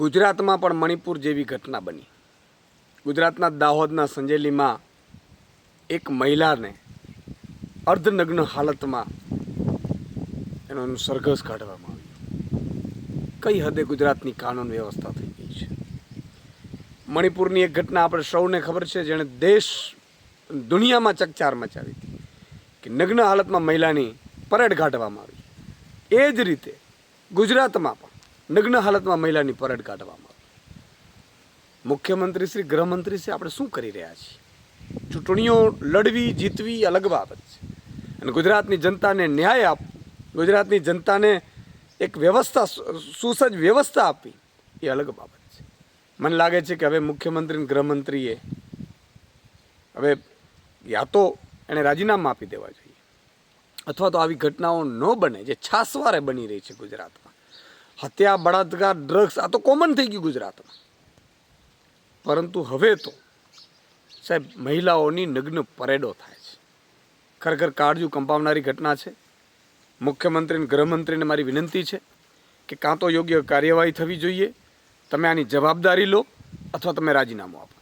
ગુજરાતમાં પણ મણિપુર જેવી ઘટના બની. ગુજરાતના દાહોદના સંજેલીમાં એક મહિલાને અર્ધનગ્ન હાલતમાં એનો સરઘસ કાઢવામાં આવ્યું. કઈ હદે ગુજરાતની કાનૂન વ્યવસ્થા થઈ ગઈ છે? મણિપુરની એક ઘટના આપણે સૌને ખબર છે, જેણે દેશ દુનિયામાં ચકચાર મચાવી હતી કે નગ્ન હાલતમાં મહિલાની પરેડ કાઢવામાં આવી. એ જ રીતે ગુજરાતમાં પણ નગ્ન હાલતમાં મહિલાની પરેડ કાઢવામાં મુખ્યમંત્રી શ્રી, ગૃહમંત્રી શ્રી આપણે શું કરી રહ્યા છીએ? ચૂંટણીઓ લડવી, જીતવી અલગ બાબત છે. અને ગુજરાતની જનતાને ન્યાય આપવો ગુજરાતની જનતાને એક વ્યવસ્થા સુસજ્જ વ્યવસ્થા આપવી એ અલગ બાબત છે. મને લાગે છે કે હવે મુખ્યમંત્રી ગૃહમંત્રીએ હવે યા તો એણે રાજીનામા આપી દેવા જોઈએ. અથવા તો આવી ઘટનાઓ ન બને જે છાસવારે બની રહી છે ગુજરાતમાં. હત્યા, બળાત્કાર ડ્રગ્સ આ તો કોમન થઈ ગયું ગુજરાતમાં. પરંતુ હવે તો, સાહેબ, મહિલાઓની નગ્ન પરેડો થાય છે. ખરેખર કાળજું કંપાવનારી ઘટના છે. મુખ્યમંત્રી અને ગૃહમંત્રીને મારી વિનંતી છે કે કાં તો યોગ્ય કાર્યવાહી થવી જોઈએ. તમે આની જવાબદારી લો અથવા તમે રાજીનામું આપો.